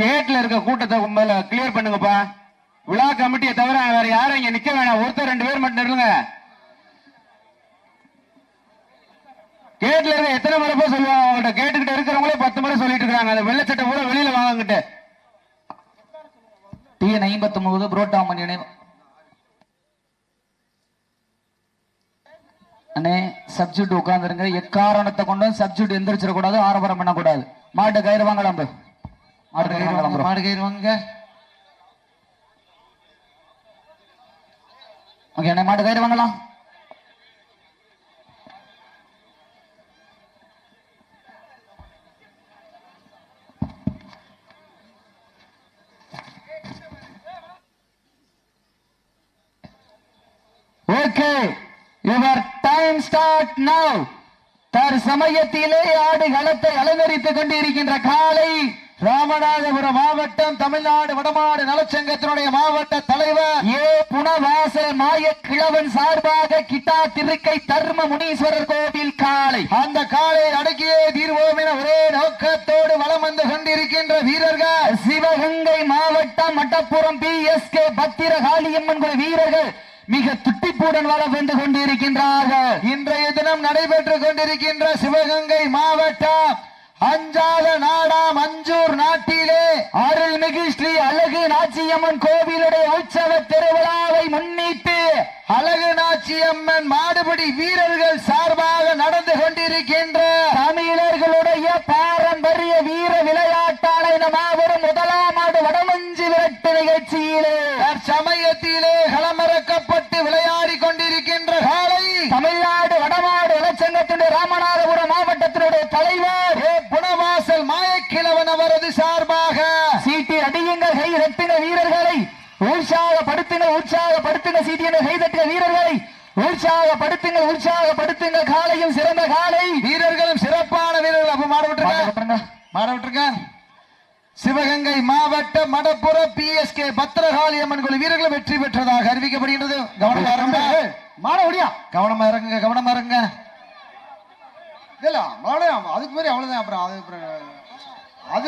கேட்ல இருக்க கூட்டத்தை முதல்ல கிளியர் பண்ணுங்கப்பா. விழா கமிட்டியை தவிர வேற யாரும் இங்க நிக்க வேணாம். ஒருத்தர் ரெண்டு பேர் மட்டும் நில்லுங்க. கேட்ல இருக்க எத்தனை முறை போய் சொல்லுவாங்க அவங்கள்ட்ட கேட்டுக்கிட்ட இருக்கிறவங்களே பத்து முறை சொல்லிட்டு இருக்காங்க. அந்த வெள்ளச்சட்டை பூரா வெளியில வாங்கிட்டு டிஎன் ஐம்பத்தி ஒன்பது புரோட்டாமணி இணை அண்ணே சப்ஜெக்ட் உட்காந்துருங்க எக்காரணத்தை கொண்டும் சப்ஜெக்ட் எந்திரிச்சிடக்கூடாது ஆரம்பரம் பண்ணக்கூடாது. மாட்டு கயிறு வாங்கலாம் மாடு கயிறு வாங்க ஓகே அண்ணே மாட்டு கயிறு வாங்கலாம் okay your time start now தற்சமயத்திலே ஆடு களத்தை அலங்கரித்துக் கொண்டிருக்கின்ற காலை ராமநாதபுரம் மாவட்டம் தமிழ்நாடு வடமாடு நலச்சங்கத்தினுடைய மாவட்ட தலைவர் ஏ. புனவாசல் மாய கிழவன் சார்பாக கிட்டா திருக்கை தர்ம முனீஸ்வரர் கோவில் காலை. அந்த காலை அடக்கியே தீர்வோம் என ஒரே நோக்கத்தோடு வளம் வந்து கொண்டிருக்கின்ற வீரர்கள் சிவகங்கை மாவட்டம் Mattappuram P. S. K. Bhadrakaliamman கோயில் வீரர்கள் மிக துட்டிப்புடன் வளம் வந்து கொண்டிருக்கின்றார்கள் நடைபெற்றுக் கொண்டிருக்கின்ற சிவகங்கை மாவட்டம் அஞ்சாத நாடா மஞ்சூர் நாட்டிலே. அருள்மிகு ஸ்ரீ அழகு நாச்சியம்மன் கோவிலுடைய உற்சவ திருவிழாவை முன்னிட்டு அழகு நாச்சியம்மன் மாடுபடி வீரர்கள் சார்பாக நடந்து கொண்டிருக்கின்ற தமிழர்களுடைய பாரம்பரிய வீர விளையாட்டான இந்த மாபெரும் முதலாம் ஆண்டு வடமஞ்சு விரட்டு நிகழ்ச்சியிலே. தற்சமயத்திலே களமிறக்கப்பட்டு விளையாடி கொண்டிருக்கின்ற காலை தமிழ் ராமநாதபுரம் மாவட்டத்தினுடைய தலைவர் ஏ புனவாசல் மாயக்கிழவன் அவரது சார்பாக. சீட்டி அடியுங்கள் கை தட்டுங்க வீரர்களை. உற்சாகப்படுத்துங்க உற்சாகப்படுத்துங்க சீட்டியுங்க கை தட்டுங்க வீரர்களை. உற்சாகப்படுத்துங்க உற்சாகப்படுத்துங்க காலையும் சிறந்த காலை. வீரர்களும் சிறப்பான வீரர்கள். அப்ப மாட விட்டுருங்க. விட்டுருங்க. மாட விட்டுருங்க. சிவகங்கை மாவட்டம் Madappuram P S K Bhadrakali Amman குழு வீரர்கள் வெற்றி பெற்றதாக அறிவிக்கப்படுகின்றது. கவனமா இறங்க மாட முடியா கவனமா இறங்குங்க கவனமா இறங்க இல்ல மாடு அதுக்கு மாதிரி அவ்வளவுதான் அப்புறம் அது அப்புறம் அது